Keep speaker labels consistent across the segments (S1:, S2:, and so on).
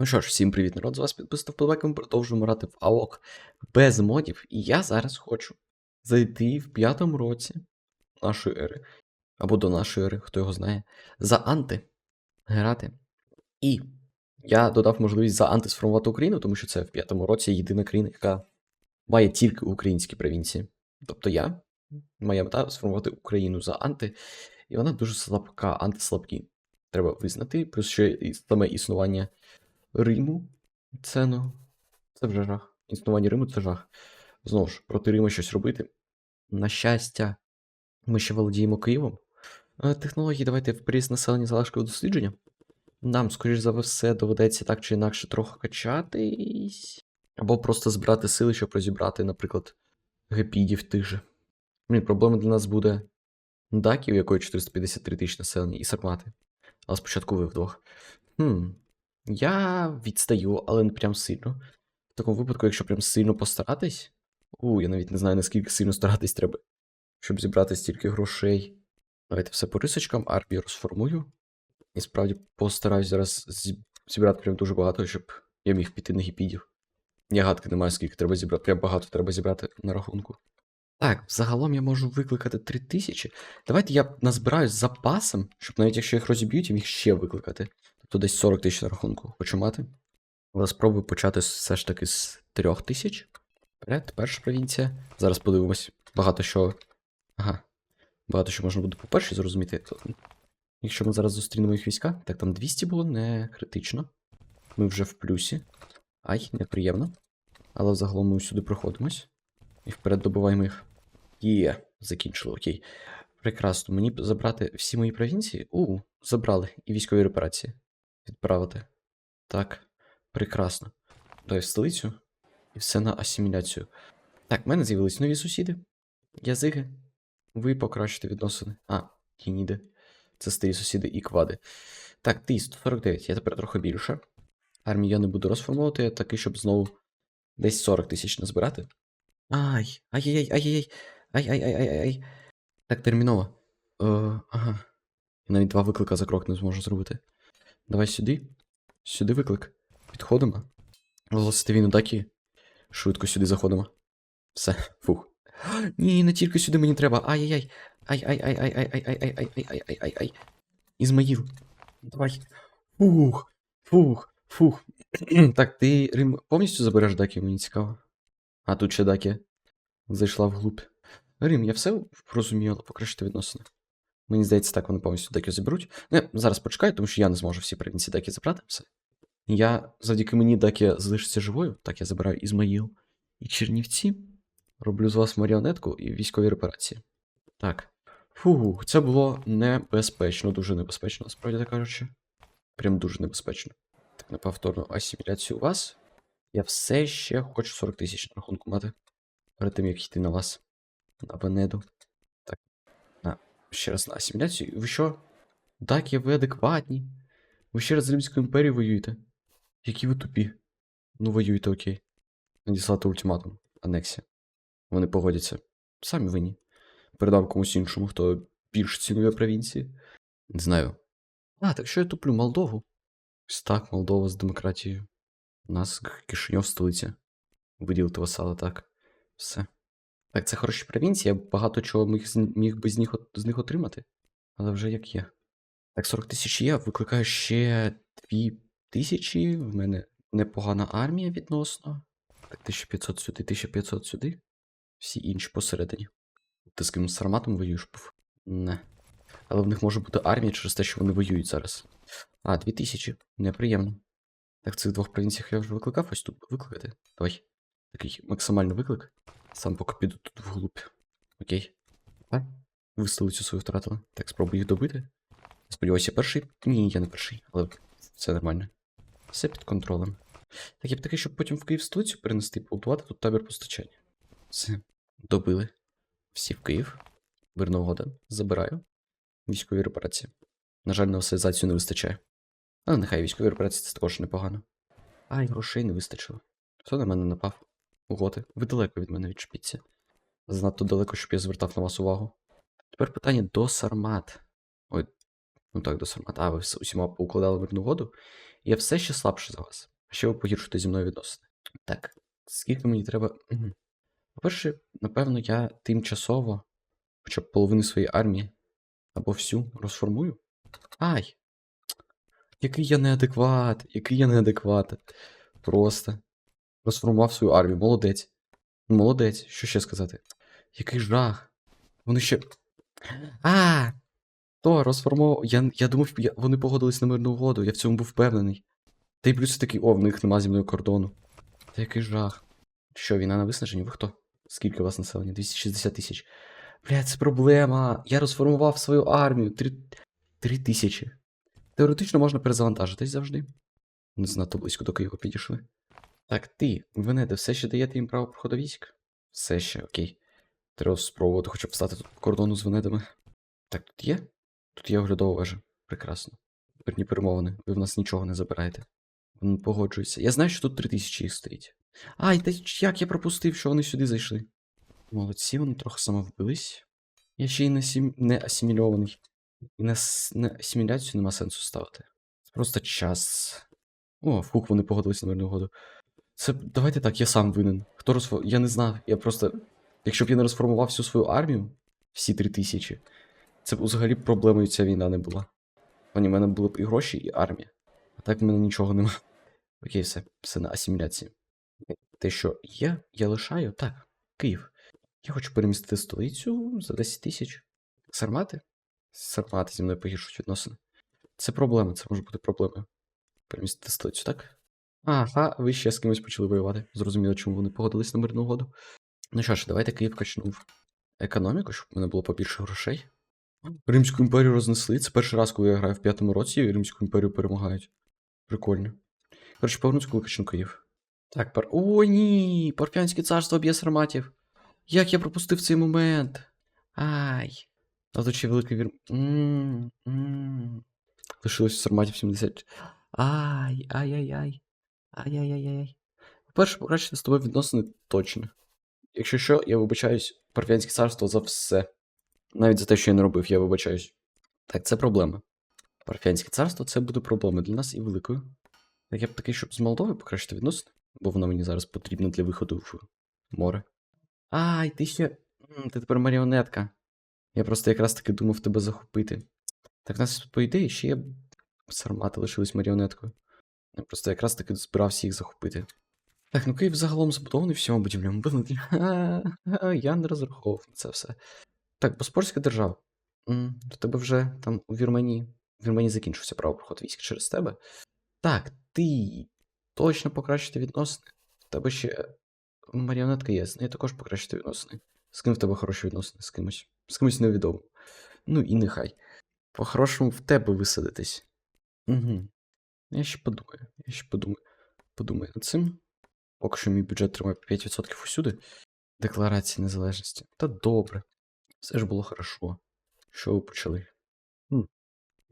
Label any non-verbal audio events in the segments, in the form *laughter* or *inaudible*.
S1: Ну що ж, всім привіт, народ, з вас підписав вподобайки, ми продовжуємо грати в АОК без модів. І я зараз хочу зайти в п'ятому році нашої ери, або до нашої ери, хто його знає, за анти грати. І я додав можливість за анти сформувати Україну, тому що це в п'ятому році єдина країна, яка має тільки українські провінції. Тобто я, моя мета сформувати Україну за анти, і вона дуже слабка, антислабкі. Треба визнати, плюс ще саме існування Риму. Це ну. Це вже жах. Існування Риму це жах. Знову ж, проти Риму щось робити. На щастя, ми ще володіємо Києвом. Е, Технології давайте в пріс населення залишкового дослідження. Нам, скоріш за все, доведеться так чи інакше трохи качатись. Або просто збирати сили, щоб розібрати, наприклад, гепідів тих же. Блін, проблема для нас буде Даків, якої 453 тисячі населення, і Сармати. Але спочатку ви вдвох. Хм. Я відстаю, але не прям сильно. В такому випадку, якщо прям сильно постаратись. У, я навіть не знаю, наскільки сильно старатись треба, щоб зібрати стільки грошей. Давайте все по рисочкам, армію розформую. І справді постараюсь зараз зібрати прям дуже багато, щоб я міг піти на гіпідів. Я гадки не маю, скільки треба зібрати. Прям багато треба зібрати на рахунку. Так, загалом я можу викликати 3000. Давайте я назбираю запасом, щоб навіть якщо їх розіб'ють, я міг ще викликати. Тобто десь 40 тисяч на рахунку. Хочу мати. Але спробую почати все ж таки з 3 тисяч. Вперед, перша провінція. Зараз подивимось. Багато що. Ага. Багато що можна буде по першій зрозуміти. Якщо ми зараз зустрінемо їх війська, так там 200 було не критично. Ми вже в плюсі. Ай, неприємно. Але взагалом ми сюди проходимось. І вперед добиваємо їх. Є, закінчили, окей. Прекрасно. Мені забрати всі мої провінції? У, забрали. І військові репарації. Відправити. Так, прекрасно. Давай в столицю. І все на асиміляцію. Так, в мене з'явились нові сусіди. Язики. Ви покращите відносини. А, кініди. Це старі сусіди і квади. Так, ти 149, я тепер трохи більше. Армію я не буду розформовувати, я такий, щоб знову десь 40 тисяч назбирати. Ай, ай-яй-яй, ай-яй-яй. Ай-ай-ай-ай-ай. Так, терміново. Е, ага. Я навіть два виклика за крок не зможу зробити. Давай сюди. Сюди виклик. Підходимо. Оголосити війну дакі. Швидко сюди заходимо. Все, фух. *gasps* Ні, не тільки сюди мені треба. Ай-яй-яй. Ай-ай-ай-ай-ай-ай-ай-ай-ай-ай-ай-ай-ай-ай. Ізмаїл. Давай. Фух. Фух. Фух. Так, ти Рим повністю забереш дакі, мені цікаво. А тут ще дакі. Зайшла вглубь. Рим, я все розумію, покращити відносини. Мені здається, так вони повністю деки заберуть. Ну, я зараз почекаю, тому що я не зможу всі провінції деки забрати. Все. Я завдяки мені деки залишиться живою. Так, я забираю Ізмаїл і Чернівці. Роблю з вас маріонетку і військові репарації. Так. Фу, це було небезпечно, дуже небезпечно, насправді так кажучи. Прям дуже небезпечно. Так, на повторну асиміляцію у вас. Я все ще хочу 40 тисяч на рахунку мати. Перед тим, як йти на вас. На Венеду. Ще раз на асиміляцію. Ви що? Так, я ви адекватні. Ви ще раз з Римською імперією воюєте. Які ви тупі. Ну, воюєте, окей. Надіслати ультиматум. Анексія. Вони погодяться. Самі винні. Передам комусь іншому, хто більш цінує провінції. Не знаю. А, так що я туплю Молдову? Ось так, Молдова з демократією. У нас Кишиньов столиця. Виділити васала, так. Все. Так, це хороші провінції, я багато чого міг, міг би з них, з них отримати. Але вже як є. Так, 40 тисяч є, викликаю ще 2 тисячі. В мене непогана армія відносно. Так, 1500 сюди, 1500 сюди. Всі інші посередині. Ти з ким з Сарматом воюєш? Пф. Не. Але в них може бути армія через те, що вони воюють зараз. А, 2000. Неприємно. Так, в цих двох провінціях я вже викликав, ось тут викликати. Давай. Такий максимальний виклик. Сам поки піду тут вглубь. Окей. А? Ви столицю свою втратили. Так, спробую їх добити. Сподіваюся, перший. Ні, я не перший, але все нормально. Все під контролем. Так, я б такий, щоб потім в Київ столицю перенести, побудувати тут табір постачання. Все. Добили. Всі в Київ. Мирна угода. Забираю. Військові репарації. На жаль, на осалізацію не вистачає. Але нехай військові репарації це також непогано. Ай, грошей не вистачило. Хто на мене напав? Угоди. Ви далеко від мене відчепіться. Занадто далеко, щоб я звертав на вас увагу. Тепер питання до Сармат. Ой, ну так, до Сармат. А, ви усіма поукладали мирну угоду. я все ще слабше за вас. А ще ви погіршуєте зі мною відносини. Так, скільки мені треба. По-перше, напевно, я тимчасово, хоча б половину своєї армії або всю розформую. Ай! Який я неадекват, який я неадекват. Просто. Розформував свою армію. Молодець. Молодець, що ще сказати? Який жах. Вони ще. А! То, розформував. Я, я думав, я... вони погодились на мирну угоду, я в цьому був впевнений. Та й плюс такий, о, в них нема зі мною кордону. Та який жах. Що, війна на виснаженні? Ви хто? Скільки у вас населення? 260 тисяч. Бля, це проблема. Я розформував свою армію. Три, Три тисячі. Теоретично можна перезавантажитись завжди. Не занадто близько до Києва підійшли. Так, ти, Венеде, все ще даєте їм право проходу військ? Все ще, окей. Треба спробувати хоча б встати тут по кордону з Венедами. Так, тут є? Тут є оглядова вежа. Прекрасно. Мирні перемовини. Ви в нас нічого не забираєте. Вони погоджуються. Я знаю, що тут три тисячі їх стоїть. Ай, та як я пропустив, що вони сюди зайшли? Молодці, вони трохи самовбились. Я ще й не, сім... не асимільований. І на, на асиміляцію нема сенсу ставити. Просто час. О, фух, вони погодились на мирну угоду. Це давайте так, я сам винен. Хто розфор... Я не знав. Я просто. Якщо б я не розформував всю свою армію, всі три тисячі, це б взагалі проблемою ця війна не була. Пані, в мене були б і гроші, і армія. А так в мене нічого нема. *laughs* Окей, все, все на асиміляції. Те, що є, я лишаю. Так, Київ. Я хочу перемістити столицю за 10 тисяч. Сармати? Сармати зі мною погіршують відносини. Це проблема, це може бути проблемою. Перемістити столицю, так? Ага, ви ще з кимось почали воювати. Зрозуміло, чому вони погодились на мирну угоду. Ну що ж, давайте Київ качнув економіку, щоб в мене було побільше грошей. Римську імперію рознесли. Це перший раз, коли я граю в п'ятому році, і Римську імперію перемагають. Прикольно. Коротше, повернусь, коли качну Київ. Так, пар. О, ні! Парфянське царство б'є сарматів. Як я пропустив цей момент? Ай. А тут ще великий вір. Лишилось сарматів 70. Ай, ай-яй-яй. Ай-яй-яй-яй. По-перше, покращити з тобою відносини точно. Якщо що, я вибачаюсь Парфянське царство за все. Навіть за те, що я не робив, я вибачаюсь. Так, це проблема. Парфянське царство це буде проблемою для нас і великою. Так я б такий, щоб з Молдовою покращити відносини, бо вона мені зараз потрібна для виходу в море. Ай, ти ще. Ти тепер маріонетка. Я просто якраз таки думав тебе захопити. Так в нас, по ідеї, ще є сармати лишились маріонеткою. Я просто якраз таки збирався їх захопити. Так, ну Київ загалом забудований всьому будівлям *laughs* Я не розраховував на це все. Так, Боспорська держава. То тебе вже там у Вірменії. В Вірменії закінчився правопроход військ через тебе. Так, ти точно покращити відносини. В тебе ще маріонетка є, з нею також покращити відносини. З ким в тебе хороші відносини? З кимось. З кимось невідомим. Ну і нехай. По-хорошому в тебе висадитись. Угу. Я ще подумаю. Я ще подумаю. Подумаю над цим. Поки що мій бюджет тримає 5% усюди. Декларації незалежності. Та добре. Все ж було хорошо. Що ви почали? Хм.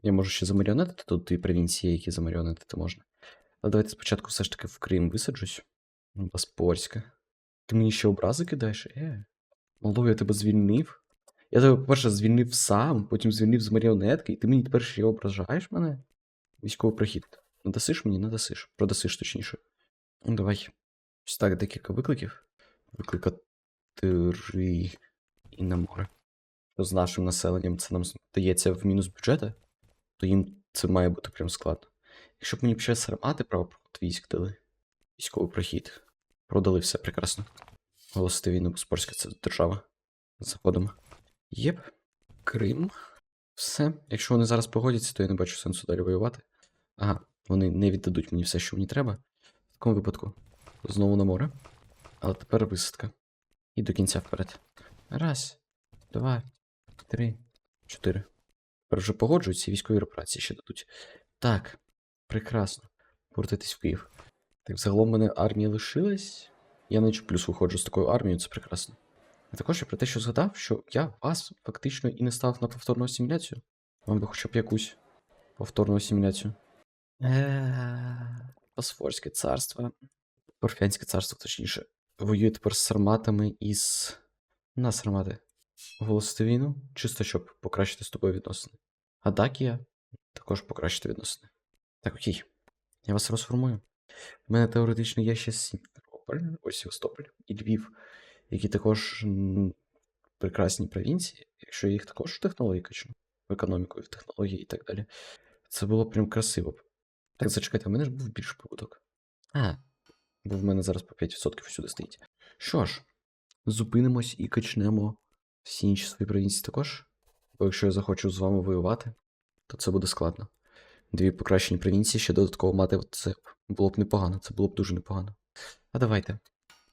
S1: Я можу ще замаріонетити тут і провінції, які замаріонетити можна. Але давайте спочатку все ж таки в Крим висаджусь. Боспорська. Ти мені ще образи кидаєш? Е. Молдова, я тебе звільнив. Я тебе, по-перше, звільнив сам, потім звільнив з маріонетки, і ти мені тепер ще ображаєш мене? Військовий прохід. Надасиш мені, надасиш. Продасиш точніше. Ну, давай. Ось так, декілька викликів. Викликати і на море. З нашим населенням це нам здається в мінус бюджета, то їм це має бути прям складно. Якщо б мені ще сармати право проход військ дали, військовий прохід. Продали все прекрасно. Голосити війну Боспорська це держава. Заходимо. Єп, Крим. Все. Якщо вони зараз погодяться, то я не бачу сенсу далі воювати. Ага, вони не віддадуть мені все, що мені треба. В такому випадку знову на море. Але тепер висадка. І до кінця вперед. Раз, два, три, чотири. Тепер вже погоджуються і військові репарації ще дадуть. Так, прекрасно. Повертайтесь в Київ. Так, загалом в мене армія лишилась. Я наче плюс виходжу з такою армією, це прекрасно. А також я про те, що згадав, що я вас фактично і не став на повторну асиміляцію. Вам би хоча б якусь повторну асиміляцію. Босфорське царство. Парфянське царство, точніше. Воює тепер з сарматами із. На сармати. Оголосити війну, чисто щоб покращити з тобою відносини. А Дакія також покращити відносини. Так, окей. Я вас розформую. У мене теоретично є ще Сімферополь, ось Севастополь і Львів, які також прекрасні провінції, якщо їх також в технології качну, в економіку, в технології і так далі. Це було прям красиво. Так, зачекайте, у мене ж був більше прибуток. А, бо в мене зараз по 5% всюди стоїть. Що ж, зупинимось і качнемо всі інші свої провінції також. Бо якщо я захочу з вами воювати, то це буде складно. Дві покращені провінції ще додатково мати це було б непогано, це було б дуже непогано. А давайте.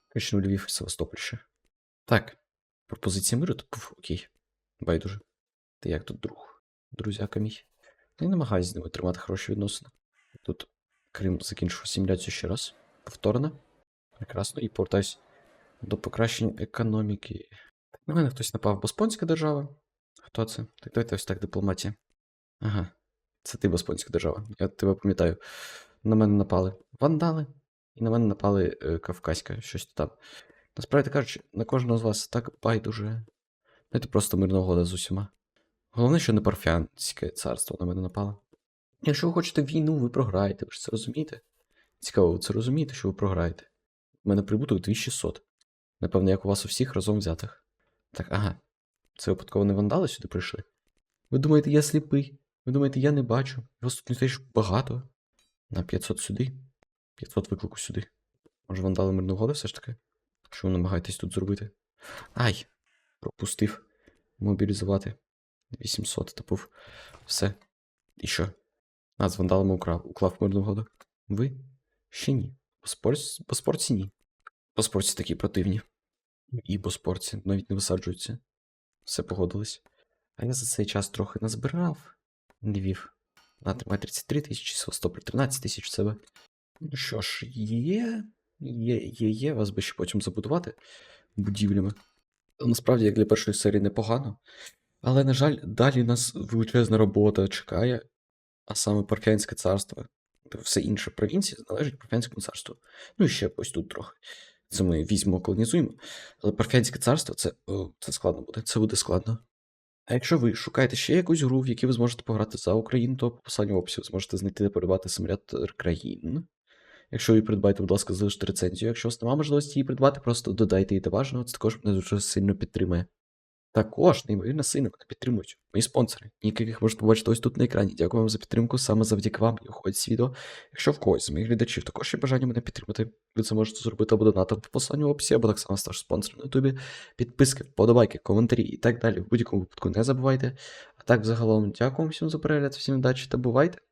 S1: Качну Львів і Севастополь ще. Так, пропозиція миру, то пф, окей. Байдуже. Ти як тут друг? Друзяка мій. Я намагаюся з ними тримати хороші відносини. Тут Крим закінчив асиміляцію ще раз. Повторно. Прекрасно. І повертаюсь до покращення економіки. На мене хтось напав Боспонська держава. Хто це? Так давайте ось так дипломатія. Ага. Це ти Боспонська держава. Я тебе пам'ятаю. На мене напали вандали, і на мене напали е, Кавказька, щось там. Насправді кажучи, на кожного з вас так байдуже. Це просто мирна угода з усіма. Головне, що не парфянське царство на мене напало. Якщо ви хочете війну, ви програєте, ви ж це розумієте? Цікаво, ви це розумієте, що ви програєте? У мене прибуток 2600. Напевно, як у вас у всіх разом взятих. Так, ага. Це випадково не вандали сюди прийшли? Ви думаєте, я сліпий? Ви думаєте, я не бачу? Вас тут не теж багато. На 500 сюди. 500 виклику сюди. Може, вандали мирну угоду все ж таки? Що ви намагаєтесь тут зробити? Ай! Пропустив. Мобілізувати. 800, типу. Все. І що? А, з вандалами украв, уклав мирну угоду. Ви? Ще ні. Боспорці, боспорці ні. Боспорці такі противні. І боспорці навіть не висаджуються. Все погодились. А я за цей час трохи назбирав. На, тримай 33 тисячі, Севастополь 13 тисяч себе. Ну що ж, є. Є, є, є. Вас би ще потім забудувати будівлями. Насправді, як для першої серії, непогано. Але, на жаль, далі нас величезна робота чекає, а саме Парфянське царство. Та Все інше провінції належить Парфянському царству. Ну і ще ось тут трохи. Це ми візьмемо, колонізуємо. Але Парфянське царство це, о, це складно буде. Це буде складно. А якщо ви шукаєте ще якусь гру, в якій ви зможете пограти за Україну, то по посиланню в описі ви зможете знайти та передбати симулятор країн. Якщо її придбаєте, будь ласка, залиште рецензію. Якщо у вас немає можливості її придбати, просто додайте її до важного, це також мене дуже сильно підтримує. Також, неймовірно сильно мене підтримують мої спонсори, яких можете побачити ось тут на екрані. Дякую вам за підтримку. Саме завдяки вам і уходить з відео. Якщо в когось з моїх глядачів також є бажання мене підтримати, ви це можете зробити або донатом по посиланню в описі, або так само стати спонсором на ютубі. Підписки, вподобайки, коментарі і так далі. В будь-якому випадку не забувайте. А так, взагалом, дякую всім за перегляд, всім удачі та бувайте!